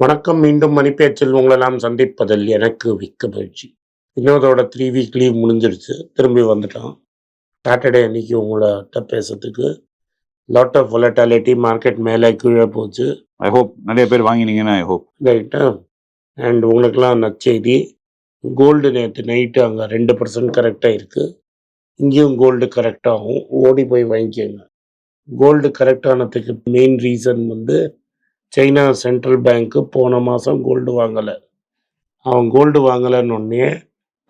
வணக்கம் மீண்டும் மணிப்பேச்சில் உங்களை நாம் சந்திப்பதில் எனக்கு மிக்க மகிழ்ச்சி. வினோதோட த்ரீ வீக் லீவ் முடிஞ்சிருச்சு. திரும்பி வந்துட்டோம். சாட்டர்டே அன்னைக்கு உங்கள்கிட்ட பேசுறதுக்கு லாட் ஆஃப் volatility மார்க்கெட் மேலே கீழே போச்சு. ஐ ஹோப் நிறைய பேர் வாங்கினீங்கன்னா ஐ ஹோப் ரைட்டா அண்ட் உங்களுக்கெல்லாம் நற்செய்தி கோல்டு நேற்று நைட்டு அங்கே ரெண்டு பர்சன்ட் கரெக்டாக இருக்குது இங்கேயும் கோல்டு கரெக்டாகும் ஓடி போய் வாங்கிக்கோங்க. கோல்டு கரெக்டானதுக்கு மெயின் ரீசன் வந்து சைனா சென்ட்ரல் பேங்க்கு போன மாதம் கோல்டு வாங்கலை. அவன் கோல்டு வாங்கலைன்னொடனே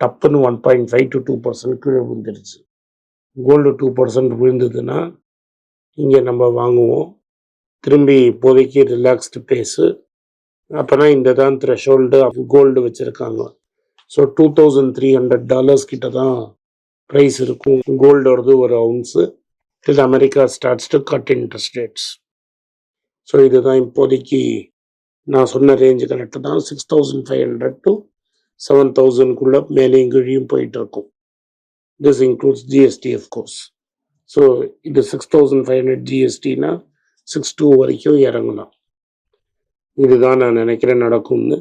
டப்புன்னு one point five to two percent கீழே விழுந்துருச்சு. கோல்டு டூ பர்சன்ட் விழுந்ததுன்னா இங்கே நம்ம வாங்குவோம். திரும்பி இப்போதைக்கு ரிலாக்ஸ்டு பேஸு அப்போனா இந்த தான் த்ரெஷோல்டு கோல்டு வச்சுருக்காங்க. So two thousand three hundred dollars கிட்ட தான் ப்ரைஸ் இருக்கும். கோல்டோடது ஒரு அவுன்ஸு இது America starts to cut interest rates so இதுதான் இப்போதைக்கு நான் சொன்ன ரேஞ்சு கரெக்டு தான். Six thousand five hundred to seven தௌசண்ட்குள்ளே மேலேயும் கீழியும் போயிட்டு இருக்கும் this includes GST course so இது சிக்ஸ் தௌசண்ட் ஃபைவ் ஹண்ட்ரட் ஜிஎஸ்டினா சிக்ஸ் டூ வரைக்கும் இறங்கலாம் இதுதான் நான் நினைக்கிறேன் நடக்கும்னு.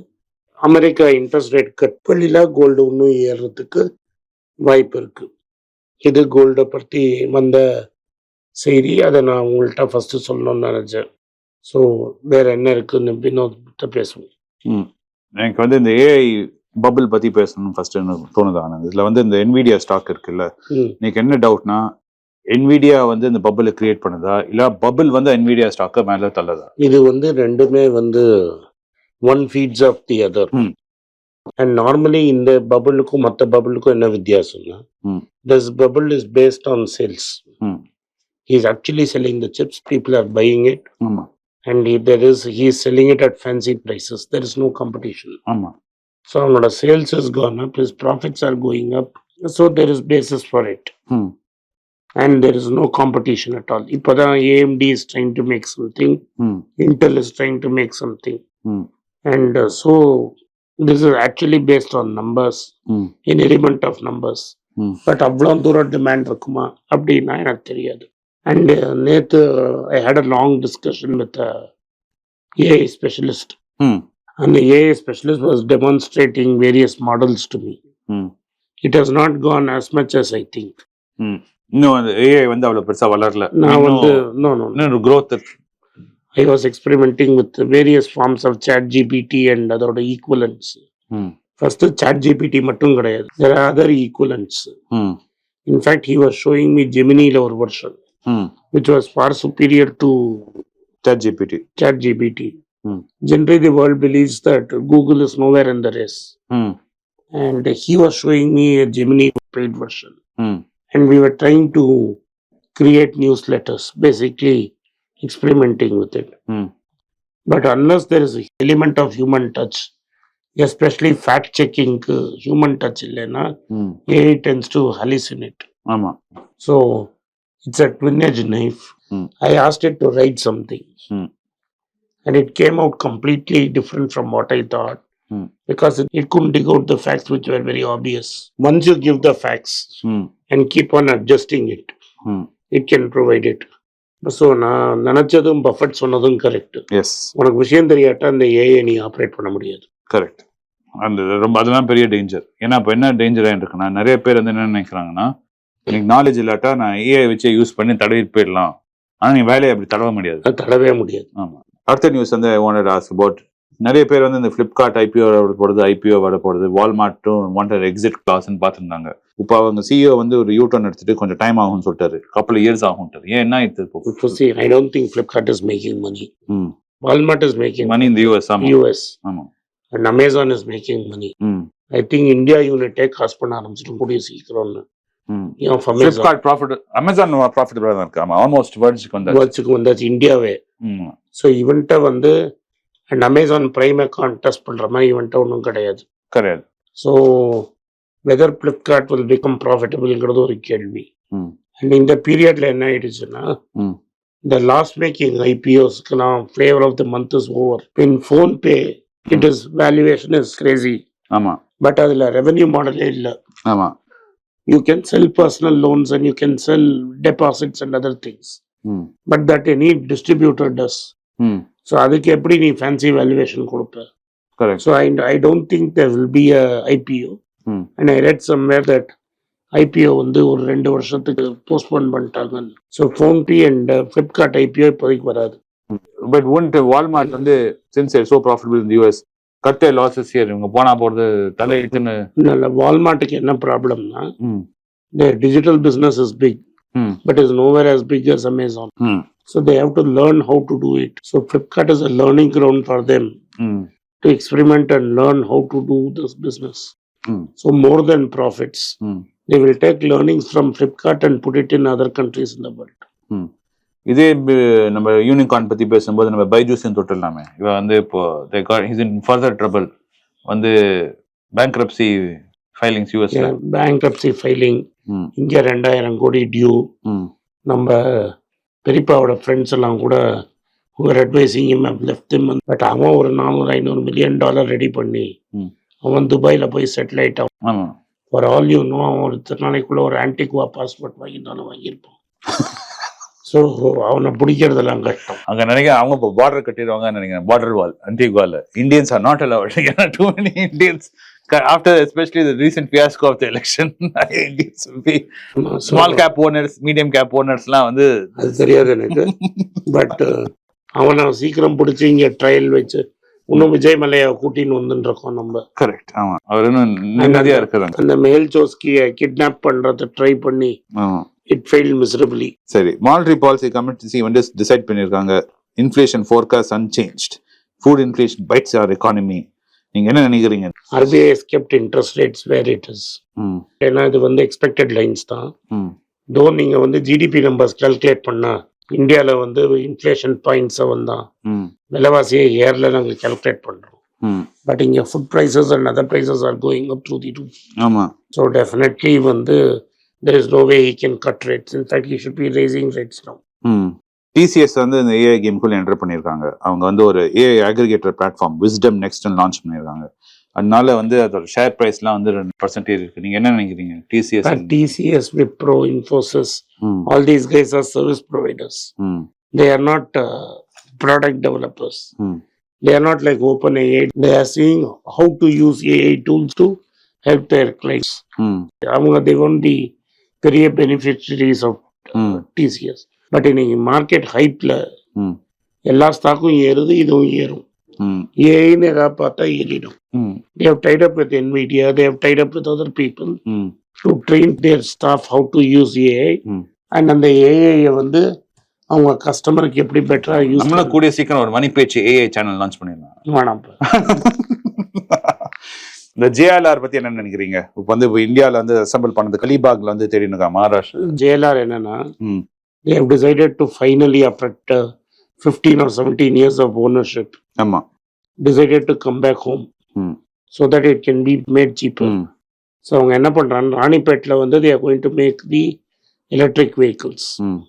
America interest rate cut பண்ணில gold இன்னும் ஏறுறதுக்கு வாய்ப்பு இருக்கு. இது கோல்டை பற்றி வந்த செய்தி அதை நான் உங்கள்கிட்ட ஃபஸ்ட்டு சொல்லணும்னு நினச்சேன். ஸோ வேற என்ன இருக்குன்னு வினோத்கிட்ட பேசுவோம். எனக்கு வந்து இந்த ஏஐ பபிள் பத்தி பேசணும் ஃபர்ஸ்ட் எனக்கு தோணுது ஆனந்த்? இதுல வந்து இந்த என்விடியா ஸ்டாக் இருக்குல்ல. ம். எனக்கு என்ன டவுட்னா என்விடியா வந்து இந்த பபிளை கிரியேட் பண்ணுதா? இல்ல பபிள் வந்து என்விடியா ஸ்டாக்கை மேல தள்ளதா? இது வந்து ரெண்டுமே வந்து one feeds off the other ம். அண்ட் நார்மலி இந்த பபுளுக்கும் மற்ற பபுளுக்கும் என்ன வித்தியாசம்னா ம். This bubble is based on sales ம். Is actually selling the chips people are buying it ஆமா and if there is he is selling it at fancy prices there is no competition ஆமா so அவனோட sales has gone up his profits are going up so there is basis for it ம். and there is no competition at all இப்போதான் AMD is trying to make something ம். Intel is trying to make something ம். and uh, so this is actually based on numbers ம். in element of numbers ம். But அவ்வளோ தூரம் demand இருக்குமா அப்படின்னா எனக்கு தெரியாது And நேற்று I had a long discussion with AI specialist. அந்த AI specialist was demonstrating various models to me. It has not gone as much as I think இன்னும் அந்த ஏஐ வந்து அவ்வளவு பெருசா வளரல. நான் வந்து growth இருக்கு. I was experimenting with various forms of ChatGPT and அதோட ஈக்குவலன்ஸ். ஃபர்ஸ்ட் சாட் ஜிபிடி மட்டும் கிடையாது. There are other equivalents. In fact he was showing me ஜெமினியில் ஒரு version mm. which was far superior to ChatGPT. ChatGPT. Mm. Generally, the world believes that Google is nowhere in the race. Mm. And he was showing me a Gemini paid version. Mm. And we were trying to create newsletters, basically experimenting with it. Mm. But unless there is an element of human touch, especially uh, human touch, human touch ಇಲ್ಲೇನಾ tends to hallucinate. Hallucinate So. ஆமா So it's a twin edged knife. Hmm. I asked it to write something. Hmm. And it came out completely different from what I thought. Hmm. Because it, it couldn't dig out the facts which were very obvious. Once you give the facts ம். and keep on adjusting it, ம். it can provide it. So நான் நினச்சதும் Buffett சொன்னதும் correct yes உனக்கு விஷயம் தெரியாட்டா அந்த AI நீ operate பண்ண முடியாது கரெக்ட் அந்த ரொம்ப அதெல்லாம் பெரிய டேஞ்சர் ஏன்னா இப்போ என்ன டேஞ்சர் இருக்குன்னா நிறைய பேர் வந்து என்ன நினைக்கிறாங்கன்னா எனக்கு நாலேஜ் இல்லாட்டா நான் ஏஐ வச்சு யூஸ் பண்ணி தடவி போயிடலாம். ஆனா நீ வேலையை அப்படி தடவ முடியாது. தடவே முடியாது. ஆமா. அடுத்த நியூஸ் வந்து வாண்டட் ஆஸ் அபவுட் நிறைய பேர் வந்து இந்த ஃப்ளிப்கார்ட் ஐபிஓ வர போடுது ஐபிஓ வர போடுது வால்மார்ட்டும் வாண்டட் எக்ஸிட் கிளாஸ்ன்னு பார்த்துருந்தாங்க. இப்போ அவங்க சிஇஓ வந்து ஒரு யூ டர்ன் எடுத்துட்டு கொஞ்சம் டைம் ஆகும்னு சொல்லிட்டாரு. கப்பல் இயர்ஸ் ஆகும்ட்டாரு ஏன் என்ன இது இப்போ? இப்போ see, I don't think Flipkart is making money. ம். Walmart is making மணி இந்த யூஎஸ் ஆமா. US. ஆமா. And Amazon is making money. ம். ஐ திங்க் இந்தியா யூனிட்டே காசு பண்ண ஆரம்பிச்சிடும். கூடிய சீக்கிரம்னு. ஃப்ளிப்கார்ட் ப்ராஃபிட் அமேசான் ப்ராஃபிட்டபிளாக தான் இருக்கு. ஆல்மோஸ்ட் வேர்ட்ஸுக்கு வந்தாச்சு வச்சுக்கு வந்தாச்சு இந்தியாவே ஸோ இவன்ட்ட வந்து and Amazon Prime account test பண்ணுற மாதிரி இவன்ட்ட ஒன்றும் கிடையாது. கிடையாது. So whether Flipkart will become ப்ராஃபிட்டபிள்ங்கிறது ஒரு கேள்வி. அண்ட் இந்த பீரியட்ல என்ன ஆயிடுச்சுன்னா ம். இந்த loss making ஐபிஓஸ்க்குலாம் flavour of the month is over in PhonePe it is valuation is crazy ஆமா. பட் அதில் ரெவென்யூ மாடலே இல்லை. ஆமா. You can sell personal loans and you can sell deposits and other things. ம் but that any distributor does. So அதுக்கு எப்படி நீ fancy valuation கொடுப்ப? Correct so I I don't think there will be a IPO Hmm. And I read somewhere that IPO வந்து ஒரு ரெண்டு வருஷத்துக்கு postpone பண்ணிட்டாங்க so PhonePe and Flipkart IPO இப்போதைக்கு வராது. பட் ஒன் வால்மார்ட் வந்து since so profitable in US cut losses here இவங்க போனா போறது தலையிட்டுன்னு நல்ல வால்மார்ட்டுக்கு என்ன ப்ராப்ளம்னா ம் the digital business is big, Hmm. but is nowhere as big as Amazon. ம் So they have to learn how to do it. So Flipkart is a learning ground for them ம் to experiment and learn how to do this business. ம் So more than profits, ம் they will take learnings from Flipkart and put it இதே நம்ம unicorn பத்தி பேசும்போது நம்ம பைஜூஸையும் தொட்டுடலாமே. இவன் வந்து இப்போ இஸ் இன் ஃபர்தர் ட்ரபிள் வந்து bankruptcy filings US bankruptcy filing, ம். இங்கே ரெண்டாயிரம் கோடி டியூ நம்ம பெரியப்பாவோட ஃப்ரெண்ட்ஸ் எல்லாம் கூட உங்கள் advising him left them but அவன் ஒரு நானூறு ஐநூறு மில்லியன் டாலர் ரெடி பண்ணி. அவன் துபாயில் போய் செட்டில் ஆயிட்டான். ஃபார் ஆல் யூ நோ அவன் ஒரு இத்தனை நாளைக்குள்ள ஒரு ஆன்டிகுவா பாஸ்போர்ட் வாங்கிட்டாலும் வாங்கியிருப்பான். ஸோ அவனை பிடிக்கிறதெல்லாம் கஷ்டம். அங்க நினைக்கிறேன் அவங்க இப்போ பார்டர் கட்டிடுவாங்கன்னு நினைக்கிறேன். பார்டர் வால் அன்டிகுவால இந்தியன்ஸ் ஆர் நாட் அலவுட் ஏன்னா too many Indians after especially the recent fiasco of the election Indians small cap owners medium cap ஓனர்ஸ்லாம் வந்து அது தெரியாது எனக்கு. பட் அவனை சீக்கிரம் பிடிச்சி இங்கே ட்ரையல் வச்சு இன்னும் விஜய் மலையை கூட்டின்னு வந்துட்டு இருக்கோம் நம்ம. கரெக்ட் ஆமா. அவர் நிம்மதியா இருக்கிறாங்க. அந்த மேல் ஜோஸ்கியை கிட்னாப் பண்றதை ட்ரை பண்ணி இட் ஃபெயில் மிசரபிளி சரி மானிட்டரி பாலிசி கமிட்டி வந்து டிசைட் பண்ணியிருக்காங்க. Inflation forecast unchanged food inflation bites our economy நீங்க என்ன நினைக்கிறீங்க? RBI kept interest rates where it is ஏன்னா இது வந்து எக்ஸ்பெக்டட் லைன்ஸ் தான். தோ நீங்க வந்து ஜிடிபி நம்பர்ஸ் கால்குலேட் பண்ணா இந்தியால வந்து இன்ஃப்ளேஷன் பாயிண்ட் செவன் தான். ம். விலைவாசியை ஏர்ல நாங்கள் கால்குலேட் பண்றோம். ம். பட் இங்க food prices and other prices are going up to the two ஆமா. ஸோ டெஃபினெட்லி வந்து there is no way he can cut rates in fact you should be raising rates no TCS வந்து இந்த AI கேமுக்குள்ள enter பண்ணியிருக்காங்க. அவங்க வந்து ஒரு AI aggregator platform wisdom next launch பண்ணியிருக்காங்க. அதனால வந்து அதோட ஷேர் ப்ரைஸ்லாம் வந்து ரெண்டு பர்சன்டேஜ் இருக்கு. நீங்க என்ன நினைக்கிறீங்க? டிசிஎஸ் டிசிஎஸ் விப்ரோ இன்ஃபோசிஸ் ம் all these guys are service providers. ம் They are not uh, product developers. ம் They are not like OpenAI. They are seeing how to use AI tools to help their clients. ம் அவங்க they won't be பெரிய uh, ம். TCS. But இன்னைக்கு market ம். எல்லா ஸ்டாக்கும் ஏறுது இதுவும் ஏறும். ம். ஏஐன்னு ஏதாவது பார்த்தா ஏறிடும். ம். They have tied up with NVIDIA, they have tied up with other people ம். to train their staff how to use AI. ம். அண்ட் அந்த ஏஐயை வந்து அவங்க கஸ்டமருக்கு எப்படி பெட்டரா யூஸ் நம்மளும் கூடிய சீக்கிரம் ஒரு மணி பேச்சு ஏஐ சேனல் லான்ச் பண்ணிடலாம். வேணாம். இந்த ஜேஆர்ஆர் பத்தி என்ன நினைக்கிறீங்க இப்போ வந்து இப்போ இந்தியாவில் வந்து அசம்பிள் பண்ணது கலிபாக்ல வந்து தெரியுங்க மகாராஷ்டிரா ஜேஎல்ஆர் என்னன்னா decided to finally after uh, 15 or 17 years of ownership ஆமா decided to come back home ம் so that it can be made cheaper ம் so அவங்க என்ன பண்றாங்க ராணிப்பேட்ல வந்து they are going to make the electric vehicles ம்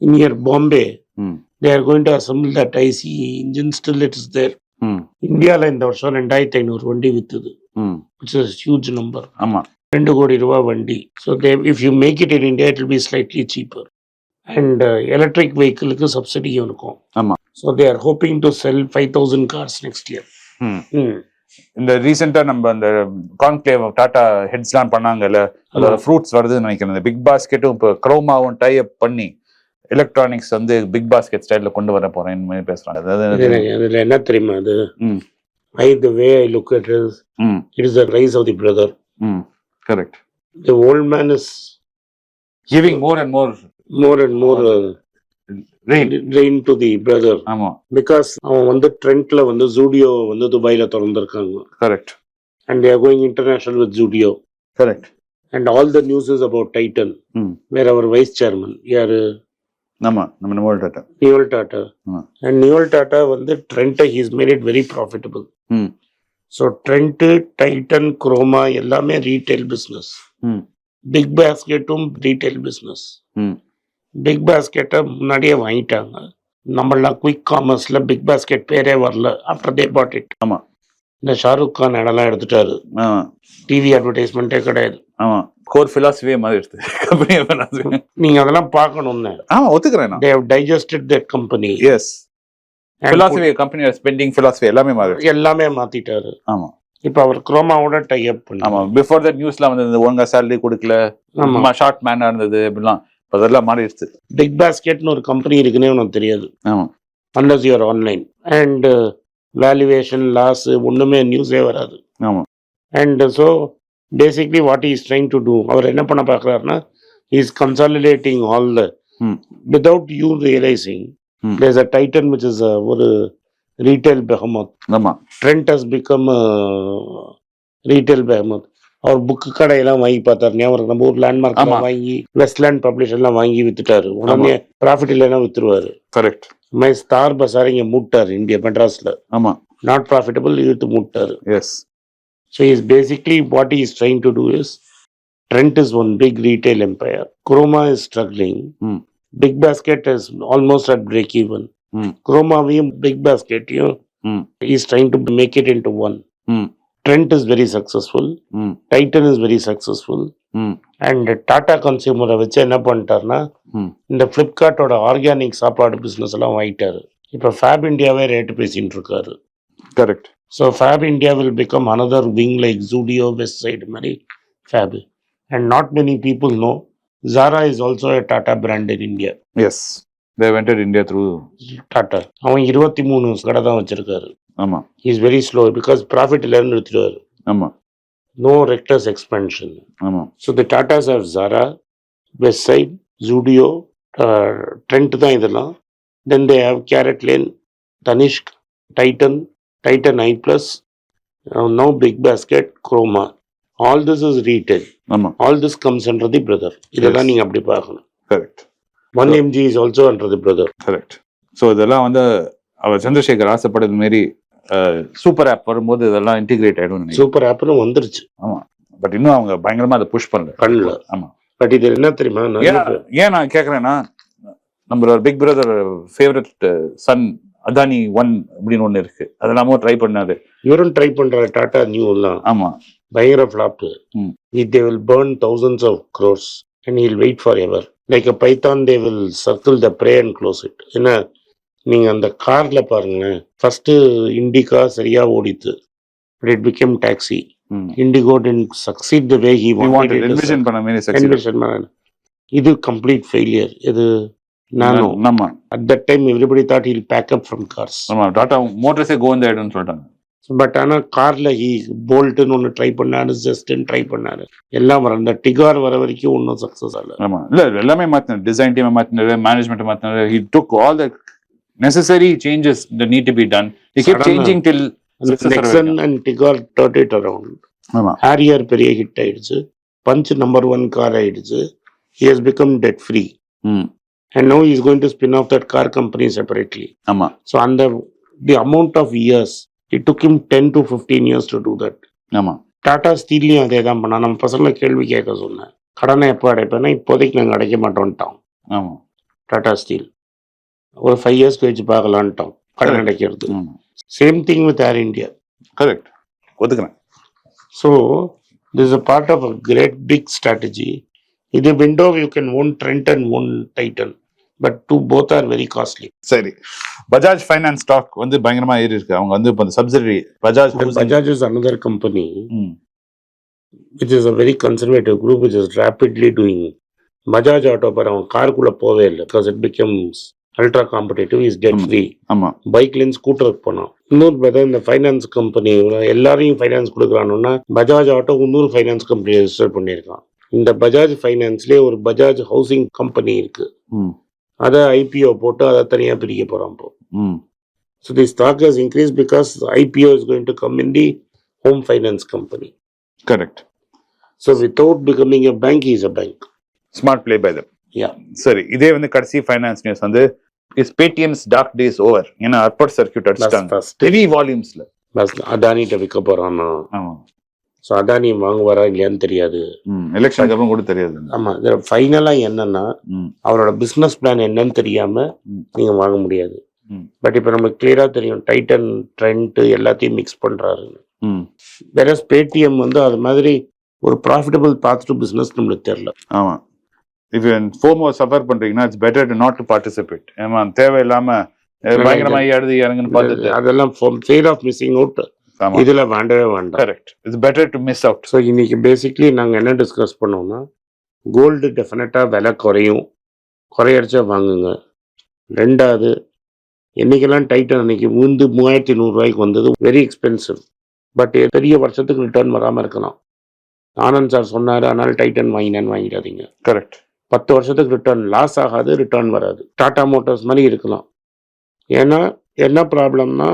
near bombay ம் they are going to assemble that ICE engine still it is there ம் இந்தியால இந்த வருஷம் ரெண்டாயிரத்தி ஐநூறு வண்டி வித்துது இட்ஸ் a huge number. ஆமா. ரெண்டு கோடி ரூபா வண்டி. So they if you make it in India it will be slightly cheaper and electric வெஹிக்கிளுக்கு சப்சிடியும் இருக்கும். ஆமா. So they are hoping to sell five thousand cars next year இந்த ரீசெண்டா நம்ம அந்த கான்க்ளேவ் டாடா ஹெட்ஸ்லாம் பண்ணாங்கல்ல அதோட ஃப்ரூட்ஸ் வருதுன்னு நினைக்கிறேன். பிக் பாஸ்கெட்டும் இப்போ க்ரோமாவும் டை அப் பண்ணி எலக்ட்ரானிக்ஸ் வந்து பிக் பாஸ்கெட் ஸ்டைல்ல கொண்டு வர போறேன் பேசுறாங்க. அதில் என்ன தெரியுமா அது? ம் I the way I look it is ம் it is the rise of the brother ம் correct the old man is giving more and more more and more rain rain to the brother ஆமா because அவன் வந்து ட்ரெண்ட்ல வந்து ஜூடியோ வந்து துபாயில திறந்திருக்காங்க correct and they're going international with Zudio correct and all the news is about Titan, Hmm. where our vice chairman, யாரு ஆமா நம்ம நம்ம Tata Noel Tata. And Noel Tata வந்து ட்ரெண்ட்டை he's made it very profitable ம். So Trent Titan Croma எல்லாமே retail business ம். Big பாஸ்கெட்டும் retail business ம். பிக் பாஸ்கெட்டை முன்னாடியே வாங்கிட்டாங்க. நம்மளாம் குயிக் காமர்ஸ்ல பிக் பாஸ்கெட் பேரே வரல. ஆஃப்டர் தே பாட் இட் ஆமா. இந்த ஷாருக் கான் இடம்லாம் எடுத்துட்டாரு. டிவி அட்வர்டைஸ்மெண்ட்டே கிடையாது. ஆமா. கோர் பிலாசபியே மாதிரி எடுத்து. கம்பெனி நீங்க அதெல்லாம் பார்க்கணும்னு. ஆமா ஒத்துக்கிறேன் நான். They have digested that company. His philosophy கம்பெனியோட ஸ்பெண்டிங் பிலாசபி எல்லாமே மாறி எல்லாமே மாத்திட்டாரு. ஆமா. இப்ப அவர் குரோமாவோட டை அப் பண்ணி. ஆமா. பிஃபோர் தட் நியூஸ்லாம் வந்து ஒழுங்கா சேலரி கொடுக்கல. ஆமா. ஷார்ட் மேனா இருந்தது அப்படிலாம் அதெல்லாம் மாறிடுச்சு. பிக் பாஸ்கெட்னு ஒரு கம்பெனி இருக்குன்னே உனக்கு தெரியாது. ஆமா. Unless you are online and valuation loss ஒண்ணுமே நியூஸே வராது. ஆமா. And so basically what is trying to do அவர் என்ன பண்ண பார்க்குறாருன்னா is consolidating all the. Without you realising. There's a Titan which is ஒரு ரீட்டைல் பெஹமத் ஆமா. Trent has become retail behemoth our book கடையெல்லாம் வாங்கி பார்த்தாரு. ஞாபகம். நம்ம ஊர் லேண்ட்மார்க். வாங்கி வெஸ்ட்லேண்ட் பப்ளிஷர்லாம் வாங்கி வித்துட்டாரு. உடனே ப்ராஃபிட் இல்லைன்னா வித்துருவாரு. கரெக்ட் மை ஸ்டார் பசார் இங்கே மூட்டார் இந்தியா மெட்ராஸ்ல ஆமா நாட் ப்ராஃபிட்டபிள் இழுத்து மூட்டாரு yes So he's basically what he is trying to do is Trent is one big retail empire. Chroma is struggling. Hmm. Big Basket is almost at break even. Hmm. Chroma being Big Basket, you know, Hmm. he's trying to make it into one. Hmm. Trent is very successful. ம் Titan is very successful. ம் and Tata கன்சியூமரை வச்சு என்ன பண்ணிட்டாருன்னா ம். இந்த ஃப்ளிப்கார்ட்டோட organic சாப்பாடு business எல்லாம் வாங்கிட்டாரு இப்போ ஃபேப் இந்தியாவே ரேட்டு பேசிட்டு இருக்காரு correct So Fab India will become another wing like Zudio, West Side, Mary Fab. And not many people know Zara is also a Tata brand in India. As they vended India through Tata. அவன் இருபத்தி மூணு கடை தான் வச்சிருக்காரு ஆமா. Is very slow because profit இல்லைன்னு நிறுத்திடுவாரு. ஆமா. நோ ரெக்டர்ஸ் எக்ஸ்பென்ஷன் ஆமா. So the Tatas of Zara Westside Zudio Trent தான் இதெல்லாம். Then they have CaratLane Tanishq Titan Titan eye plus no Big Basket Croma all this is retail ஆமா. All this comes under the brother இதெல்லாம் Yes. நீங்க அப்படி பார்க்கணும். Correct one MG is also under the brother correct so இதெல்லாம் வந்து அவர் சந்திரசேகர் ஆசைப்பட்டது மாரி super app வரும்போது இதெல்லாம் இன்டிகிரேட் ஆயிடும் சூப்பர் ஆப்னு வந்துருச்சு. பட் இன்னும் அவங்க பயங்கரமா அதை புஷ் பண்ணல. பண்ணல. ஆமா. பட் இது என்ன தெரியுமா? ஏன் நான் கேக்குறேன்னா நம்மளோட big brother favourite son Adani one அப்படின்னு ஒண்ணு இருக்கு. அதெல்லாமும் ட்ரை பண்ணாரு. இவரும் ட்ரை பண்ற டாடா நியூ எல்லாம் ஆமா. பயங்கர ஃபிளாப் ம். They will burn thousands of crores and he'll wait forever like a python they will circle the prey and close it ஏன்னா நீங்க அந்த கார்ல பாருங்களேன். ஃபர்ஸ்ட் இண்டிகா சரியா ஓடித்து. But it became taxi Indigo then succeed the way he success இது complete failure இது நானும் ஆமா at that time everybody thought he'll back up from cars ஆமா டாடா மோட்டர்ஸே கோவிந்த ஆயிடும்னு சொல்லிட்டாங்க. பட் ஆனா கார்ல ஹி போல்ட்னு ஒன்று ட்ரை பண்ணாரு ஜஸ்ட்னு ட்ரை பண்ணாரு. எல்லாம் வர அந்த டிகார் வர வரைக்கும் ஒன்றும் சக்ஸஸ் ஆகல. ஆமா. இல்ல எல்லாமே மாத்தினாரு. டிசைன் டீம் மாத்தினாரு management மாத்தினாரு. He took all the necessary changes need to be done he keep Sudden-ஆ. Changing till அந்த Success Nexon and Tigor turned it around ஆமா. ஹாரியர் பெரிய ஹிட் ஆயிடுச்சு. பஞ்ச் நம்பர் ஒன் கார் ஆயிடுச்சு. He has become debt free ம். And now is going to spin off that car company separately ஆமா. So அந்த the amount of years it took him then to fifteen years to do that ஆமா. டாடா ஸ்டீல்லையும் அதே தான் பண்ணா நம்ம பசங்களை கேள்வி கேட்க சொன்னேன். கடனை எப்போ அடைப்பேன்னா இப்போதைக்கு நாங்கள் அடைக்க மாட்டோம்ட்டோம் ஆமா. டாடா ஸ்டீல் ஒரு ஃபைவ் இயர்ஸ் கழிச்சு பார்க்கலான்ட்டோம். கடன் ஆமா same thing with Air India correct ஒத்துக்கிறேன். So this a part of a great big strategy இது window you can own Trent and own Titan but to both are very costly சரி. Bajaj finance stock வந்து பயங்கரமா ஏறி இருக்கு அவங்க வந்து இப்போ subsidiary Bajaj Bajaj is another company which is a very conservative group which is rapidly doing Bajaj Auto பார் அவன் காருக்குள்ள போவே இல்லை because it becomes ultra competitive is dead. Free ஆமா. பைக்லேருந்து ஸ்கூட்டருக்கு போனோம். இன்னொரு பார்த்தா இந்த ஃபைனான்ஸ் கம்பெனி எல்லாரையும் ஃபைனான்ஸ் கொடுக்குறானுன்னா பஜாஜ் ஆட்டோ இன்னொரு ஃபைனான்ஸ் கம்பெனி ரெஜிஸ்டர் பண்ணியிருக்கான். இந்த பஜாஜ் ஃபைனான்ஸ்லேயே ஒரு பஜாஜ் ஹவுசிங் கம்பெனி இருக்கு. ம். அதை ஐபிஓ போட்டு அதை தனியாக பிரிக்க போகிறான் இப்போ. ம். So the stock has increase because IPO is going to come in the home finance company correct so without becoming a bank is a bank smart play by them Yeah. சரி இதே வந்து கடைசி ஃபைனான்ஸ் நியூஸ் வந்து is Paytm's dark days over ஏன்னா அர்பட் circuit அடிச்சிட்டாங்க heavy வால்யூம்ஸ்ல அதானிட்ட விற்க போகிறான்னா ஆமா. ஸோ அதானி வாங்குவாரா இல்லையான்னு தெரியாது. எலெக்ஷனுக்கு அப்புறம் கூட தெரியாது. ஆமாம் இதில் ஃபைனலாக என்னன்னா அவரோட பிஸ்னஸ் பிளான் என்னன்னு தெரியாம ம். நீங்க வாங்க முடியாது. பட் இப்போ நமக்கு கிளியரா தெரியும் டைட்டன் ட்ரெண்ட் எல்லாத்தையும் மிக்ஸ் பண்றாரு. ம். வேற பேடிஎம் வந்து அது மாதிரி ஒரு ப்ராஃபிட்டபிள் பாத் டு பிஸ்னஸ் நம்மளுக்கு தெரியல. ஆமா. இஃப் ஃபோமோ சஃபர் பண்றீங்கன்னா it's better to not to participate ஏமா தேவையில்லாம பயங்கரமா எழுதி இறங்குன்னு பார்த்துட்டு. அதெல்லாம் ஃபெயில் ஆஃப் மிஸ்ஸிங் அவுட் இதுல வேண்டவே வேண்டாம். Correct it's better to miss out so இன்னைக்கு பேசிக்லி நாங்கள் என்ன டிஸ்கஸ் பண்ணோம்னா கோல்டு டெஃபினட்டாக விலை குறையும். குறையடிச்சா வாங்குங்க. ரெண்டாவது என்னைக்கெல்லாம் டைட்டன் அன்னைக்கு விழுந்து மூவாயிரத்தி நூறுரூவாய்க்கு வந்தது வெரி எக்ஸ்பென்சிவ் பட் பெரிய வருஷத்துக்கு ரிட்டர்ன் வராமல் இருக்கலாம். ஆனந்த் சார் சொன்னார் அதனால டைட்டன் வாங்கினேன்னு வாங்கிடாதீங்க. கரெக்ட் பத்து வருஷத்துக்கு ரிட்டர்ன் லாஸ் ஆகாது ரிட்டர்ன் வராது. டாடா மோட்டார்ஸ் மாதிரி இருக்கலாம். ஏன்னா என்ன ப்ராப்ளம்னா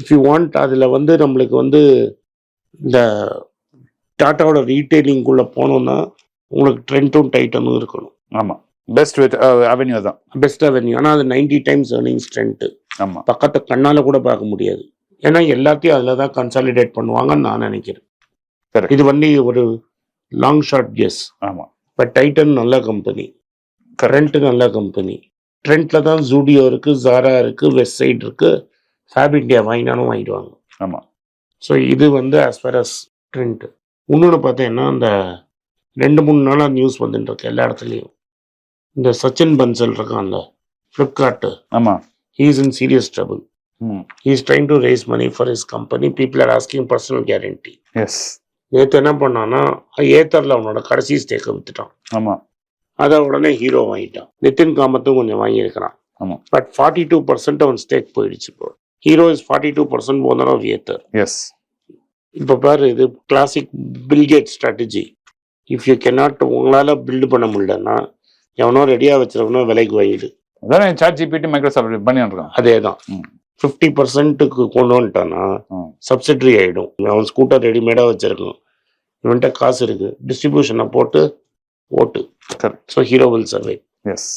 இஃப் யூ வாண்ட் அதில் வந்து நம்மளுக்கு வந்து இந்த டாட்டாவோட ரீட்டைலிங்குள்ளே போனோம்னா உங்களுக்கு ட்ரெண்ட்டும் டைட்டனும் இருக்கணும். ஆமா. பெஸ்ட் அவென்யூ தான். பெஸ்ட்டாக வென்யூ ஆனால் அது நைன்டி டைம்ஸ் ஏர்னிங்ஸ் ட்ரெண்ட்டு ஆமா. பக்கத்தை கண்ணால் கூட பார்க்க முடியாது. ஏன்னா எல்லாத்தையும் அதில் தான் கன்சாலிடேட் பண்ணுவாங்கன்னு நான் நினைக்கிறேன். இது வந்து ஒரு லாங் ஷார்ட் கெஸ் ஆமா. இப்போ டைட்டன் நல்ல கம்பெனி ட்ரெண்ட் நல்ல கம்பெனி ட்ரெண்ட்ல தான் ஜூடியோ இருக்கு ஜாரா இருக்கு வெஸ்ட் சைடு இருக்கு. ஃபேப் இந்தியா வாங்கினாலும் வாங்கிடுவாங்க. ஆமா. ஸோ இது வந்து as far as ட்ரெண்ட் இன்னொன்று பார்த்தீங்கன்னா இந்த ரெண்டு மூணு நாளாக நியூஸ் வந்துட்டு இருக்கு எல்லா இடத்துலையும். இந்த சச்சின் பன்சல் இருக்கான்ல ஃப்ளிப்கார்ட்டு ஆமா. ஹீஸ் இன் சீரியஸ் ட்ரபிள் ம். He's trying to raise money for his company people are asking personal guarantee yes நேற்று என்ன பண்ணான்னா ஏத்தரில் அவனோட கடைசி ஸ்டேக்கை வித்துட்டான். ஆமா. அதை உடனே ஹீரோ வாங்கிட்டான். நிதின் காமத்தும் கொஞ்சம் வாங்கியிருக்கிறான். ஆமா. பட் ஃபார்ட்டி டூ பர்சன்ட் அவன் ஸ்டேக் போயிடுச்சு இப்போ. Hero is forty two percent owner of Ather's இப்போ பாரு இது classic Bill Gates strategy if you cannot உங்களால் பில்டு பண்ண முடியலன்னா எவனோ ரெடியாக வச்சிருக்கனோ விலைக்கு வாங்கிடு. அதானே சாட் ஜிபிடி மைக்ரோசாஃப்ட் பண்ணிட்டு அதே தான். ஃபிஃப்டி பர்சன்ட்டுக்கு கொண்டு வந்துட்டான்னா. சப்சிடரி ஆகிடும் அவன் ஸ்கூட்டர் ரெடிமேடாக வச்சிருக்கான். இவன்கிட்ட காசு இருக்கு. டிஸ்ட்ரிபியூஷனை போட்டு ஓட்டு. So Hero will survive yes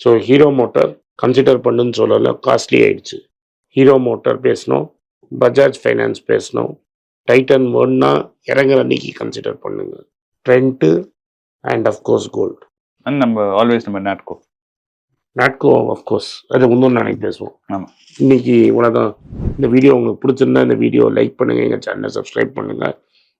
so Hero Motor consider பண்ணுன்னு சொல்லல காஸ்ட்லி ஆயிடுச்சு. ஹீரோ மோட்டார் பேசணும் பஜாஜ் ஃபைனான்ஸ் பேசணும் டைட்டன் ஒன்னா இறங்குற அன்னைக்கு கன்சிடர் பண்ணுங்க. Trent and of course gold and நம்ம ஆல்வேஸ் நம்ம நாட்கோ நாட்கோ அஃப்கோர்ஸ் அது இன்னொன்று நாளைக்கு பேசுவோம். ஆமா. இன்னைக்கு இவ்வளோதான் இந்த வீடியோ உங்களுக்கு பிடிச்சிருந்தா இந்த வீடியோ லைக் பண்ணுங்க எங்கள் சேனலை சப்ஸ்கிரைப் பண்ணுங்க.